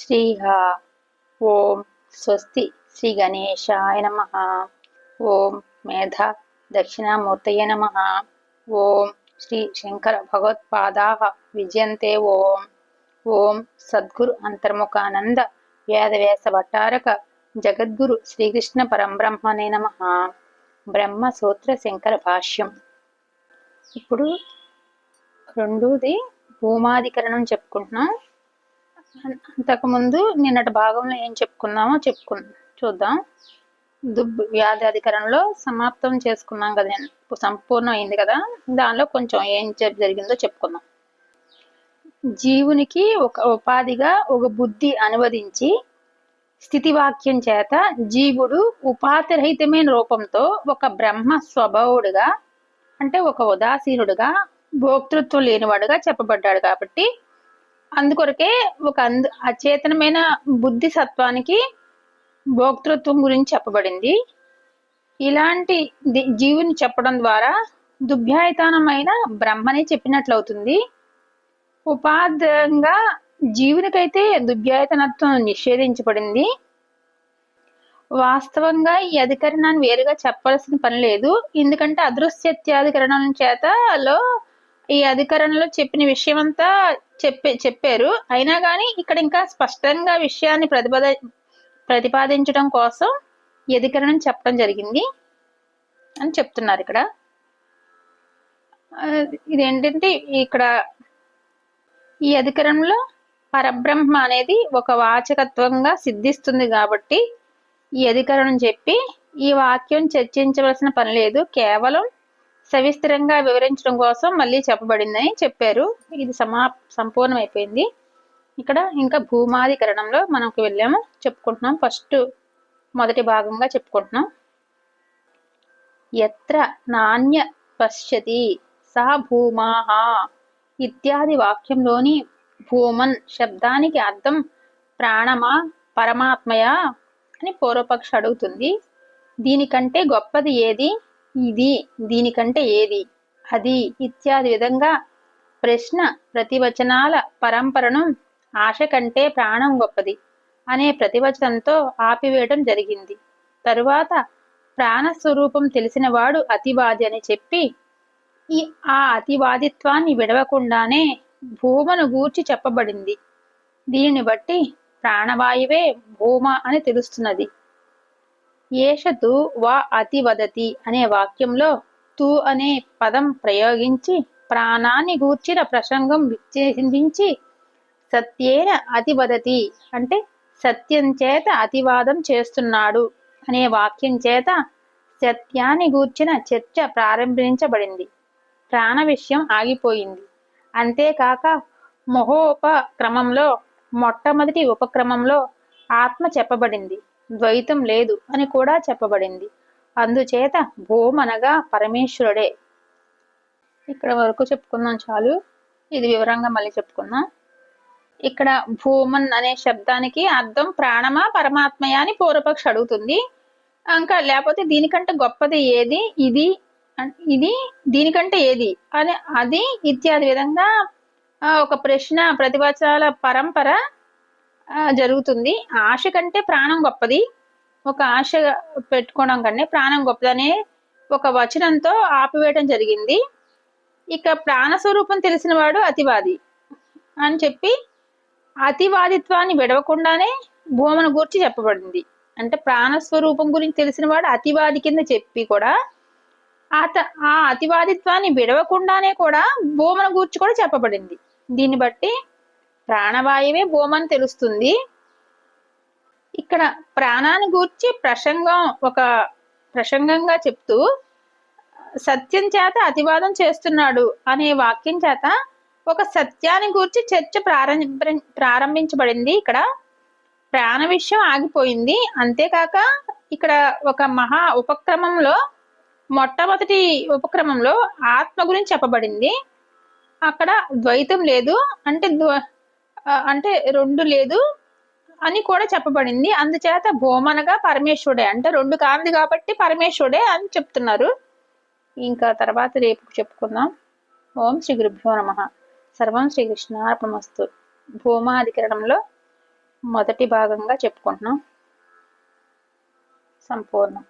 శ్రీహ. ఓం స్వస్తి శ్రీ గణేశాయ నమ. ఓం మేధ దక్షిణామూర్తయ నమ. ఓం శ్రీ శంకర భగవత్పాదా విజయంతే ఓం. ఓం సద్గురు అంతర్ముఖానంద వేదవ్యాస భట్టారక జగద్గురు శ్రీకృష్ణ పరంబ్రహ్మనే నమ. బ్రహ్మ సూత్ర శంకర భాష్యం. ఇప్పుడు రెండోది భూమాధికరణం చెప్పుకుంటున్నాం. అంతకుముందు నిన్నటి భాగంలో ఏం చెప్పుకున్నామో చెప్పుకు చూద్దాం. దుబ్బు వ్యాధి అధికరణలో సమాప్తం చేసుకున్నాం కదా నేను సంపూర్ణం అయింది కదా. దానిలో కొంచెం ఏం జరిగిందో చెప్పుకుందాం. జీవునికి ఒక ఉపాధిగా ఒక బుద్ధి అనువదించి స్థితివాక్యం చేత జీవుడు ఉపాధిరహితమైన రూపంతో ఒక బ్రహ్మ స్వభావుడుగా అంటే ఒక ఉదాసీనుడుగా భోక్తృత్వం లేనివాడుగా చెప్పబడ్డాడు కాబట్టి అందుకొరకే ఒక అందు అచేతనమైన బుద్ధి సత్వానికి భోక్తృత్వం గురించి చెప్పబడింది. ఇలాంటి జీవుని చెప్పడం ద్వారా దుభ్యాయతనమైన బ్రహ్మని చెప్పినట్లవుతుంది. ఉపాధంగా జీవునికైతే దుభ్యాయతనత్వం నిషేధించబడింది. వాస్తవంగా ఈ అధికరణాన్ని వేరుగా చెప్పాల్సిన పని లేదు. ఎందుకంటే అదృశ్యత్యాధికరణం చేతలో ఈ అధికరణలో చెప్పిన విషయం అంతా చెప్పే చెప్పారు. అయినా కానీ ఇక్కడ ఇంకా స్పష్టంగా విషయాన్ని ప్రతిపద ప్రతిపాదించడం కోసం ఎదికరణం అధికరణం చెప్పడం జరిగింది అని చెప్తున్నారు ఇక్కడ. ఇదేంటంటే ఇక్కడ ఈ అధికరణంలో పరబ్రహ్మ అనేది ఒక వాచకత్వంగా సిద్ధిస్తుంది కాబట్టి ఈ అధికరణం చెప్పి ఈ వాక్యం చర్చించవలసిన పని లేదు. కేవలం సవిస్తరంగా వివరించడం కోసం మళ్ళీ చెప్పబడిందని చెప్పారు. ఇది సమా సంపూర్ణమైపోయింది. ఇక్కడ ఇంకా భూమాధికరణంలో మనకు వెళ్ళాము. చెప్పుకుంటున్నాం. ఫస్ట్ మొదటి భాగంగా చెప్పుకుంటున్నాం. ఎత్ర నాణ్య పశ్యతి సా భూమాహ ఇత్యాది వాక్యంలోని భూమన్ శబ్దానికి అర్థం ప్రాణమా పరమాత్మయా అని పూర్వపక్ష అడుగుతుంది. దీనికంటే గొప్పది ఏది? ఇది దీనికంటే ఏది? అది ఇత్యాది విధంగా ప్రశ్న ప్రతివచనాల పరంపరను ఆశ కంటే ప్రాణం గొప్పది అనే ప్రతివచనంతో ఆపివేయడం జరిగింది. తరువాత ప్రాణస్వరూపం తెలిసినవాడు అతివాది అని చెప్పి ఈ ఆ అతివాదిత్వాన్ని విడవకుండానే భూమను గూర్చి చెప్పబడింది. దీనిని బట్టి ప్రాణవాయువే భూమ అని తెలుస్తున్నది. ఏష తు వా అతివదతి అనే వాక్యంలో తు అనే పదం ప్రయోగించి ప్రాణాన్ని గూర్చిన ప్రసంగం విచ్ఛేదించి సత్యేన అతివదతి అంటే సత్యం చేత అతివాదం చేస్తున్నాడు అనే వాక్యం చేత సత్యాన్ని గూర్చిన చర్చ ప్రారంభించబడింది. ప్రాణ విషయం ఆగిపోయింది. అంతేకాక మహోపక్రమంలో మొట్టమొదటి ఉపక్రమంలో ఆత్మ చెప్పబడింది. ద్వైతం లేదు అని కూడా చెప్పబడింది. అందుచేత భూమనగా పరమేశ్వరుడే. ఇక్కడ వరకు చెప్పుకుందాం చాలు. ఇది వివరంగా మళ్ళీ చెప్పుకుందాం. ఇక్కడ భూమన్ అనే శబ్దానికి అర్థం ప్రాణమా పరమాత్మయా అని పూర్వపక్ష అడుగుతుంది. ఇంకా లేకపోతే దీనికంటే గొప్పది ఏది? ఇది ఇది దీనికంటే ఏది? అని అది ఇత్యాది విధంగా ఒక ప్రశ్న ప్రతివచనాల పరంపర జరుగుతుంది. ఆశ కంటే ప్రాణం గొప్పది. ఒక ఆశ పెట్టుకోవడం కంటే ప్రాణం గొప్పదనే ఒక వచనంతో ఆపివేయడం జరిగింది. ఇక ప్రాణ స్వరూపం తెలిసిన వాడు అతివాది అని చెప్పి అతివాదిత్వాన్ని విడవకుండానే భూమను గూర్చి చెప్పబడింది. అంటే ప్రాణస్వరూపం గురించి తెలిసిన వాడు అతివాది కింద చెప్పి కూడా అత ఆ అతివాదిత్వాన్ని విడవకుండానే కూడా భూమను గూర్చి కూడా చెప్పబడింది. దీన్ని బట్టి ప్రాణవాయువే భూమని తెలుస్తుంది. ఇక్కడ ప్రాణాన్ని గూర్చి ప్రసంగం ఒక ప్రసంగంగా చెప్తూ సత్యం చేత అతివాదం చేస్తున్నాడు అనే వాక్యం చేత ఒక సత్యాన్ని గూర్చి చర్చ ప్రారంభ ప్రారంభించబడింది ఇక్కడ. ప్రాణ విషయం ఆగిపోయింది. అంతేకాక ఇక్కడ ఒక మహా ఉపక్రమంలో మొట్టమొదటి ఉపక్రమంలో ఆత్మ గురించి చెప్పబడింది. అక్కడ ద్వైతం లేదు. అంటే ద్వ- అంటే రెండు లేదు అని కూడా చెప్పబడింది. అందుచేత భూమనగా పరమేశ్వరుడే అంటే రెండు కాంది కాబట్టి పరమేశ్వరుడే అని చెప్తున్నారు. ఇంకా తర్వాత రేపు చెప్పుకుందాం. ఓం శ్రీ గురుభ్యో నమ. సర్వం శ్రీకృష్ణార్పణమస్తు భూమాధికరణంలో మొదటి భాగంగా చెప్పుకుంటున్నాం. సంపూర్ణం.